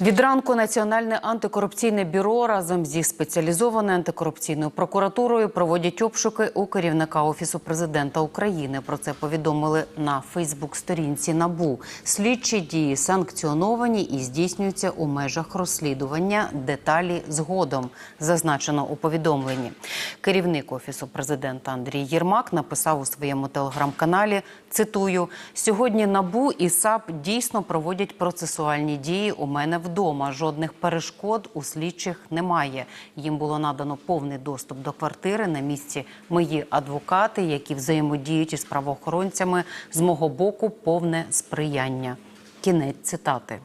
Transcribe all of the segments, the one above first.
Від ранку Національне антикорупційне бюро разом зі спеціалізованою антикорупційною прокуратурою проводять обшуки у керівника офісу президента України. Про це повідомили на Фейсбук-сторінці НАБУ. Слідчі дії санкціоновані і здійснюються у межах розслідування. Деталі згодом зазначено у повідомленні. Керівник офісу президента Андрій Єрмак написав у своєму телеграм-каналі. Цитую: сьогодні НАБУ і САП дійсно проводять процесуальні дії у мене вдома. Жодних перешкод у слідчих немає. Їм було надано повний доступ до квартири. На місці мої адвокати, які взаємодіють із правоохоронцями, з мого боку повне сприяння. Кінець цитати.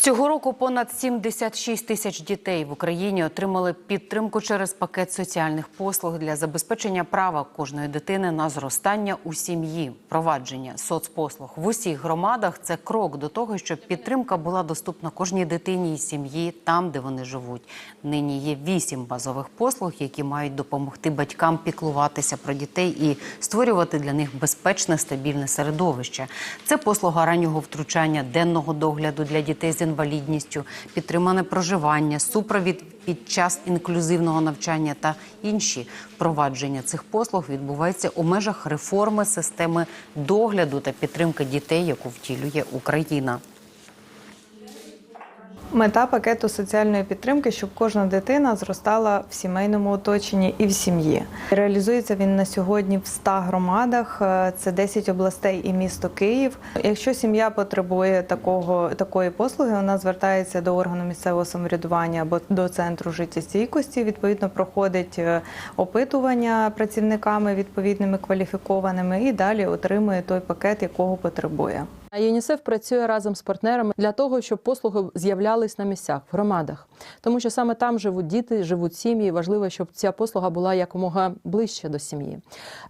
Цього року понад 76 тисяч дітей в Україні отримали підтримку через пакет соціальних послуг для забезпечення права кожної дитини на зростання у сім'ї. Провадження соцпослуг в усіх громадах це крок до того, щоб підтримка була доступна кожній дитині і сім'ї там, де вони живуть. Нині є вісім базових послуг, які мають допомогти батькам піклуватися про дітей і створювати для них безпечне стабільне середовище. Це послуга раннього втручання, денного догляду для дітей з інвалідністю, підтримане проживання, супровід під час інклюзивного навчання та інші впровадження цих послуг відбувається у межах реформи системи догляду та підтримки дітей, яку втілює Україна. Мета пакету соціальної підтримки, щоб кожна дитина зростала в сімейному оточенні і в сім'ї. Реалізується він на сьогодні в 100 громадах. е, Це 10 областей і місто Київ. Якщо сім'я потребує такого такої послуги, вона звертається до органу місцевого самоврядування або до центру життєстійкості. Відповідно, проходить е, опитування працівниками відповідними кваліфікованими і далі отримує той пакет, якого потребує. ЮНІСЕФ працює разом з партнерами для того, щоб послуги з'являлись на місцях в громадах, тому що саме там живуть діти, живуть сім'ї. Важливо, щоб ця послуга була якомога ближче до сім'ї.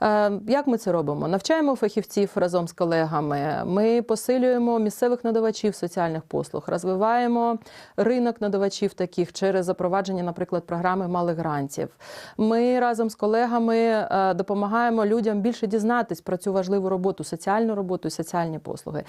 Е, як ми це робимо? Навчаємо фахівців разом з колегами. Ми посилюємо місцевих надавачів соціальних послуг, розвиваємо ринок надавачів таких через запровадження, наприклад, програми малих грантів. Ми разом з колегами е, допомагаємо людям більше дізнатись про цю важливу роботу, соціальну роботу і соціальні послуги.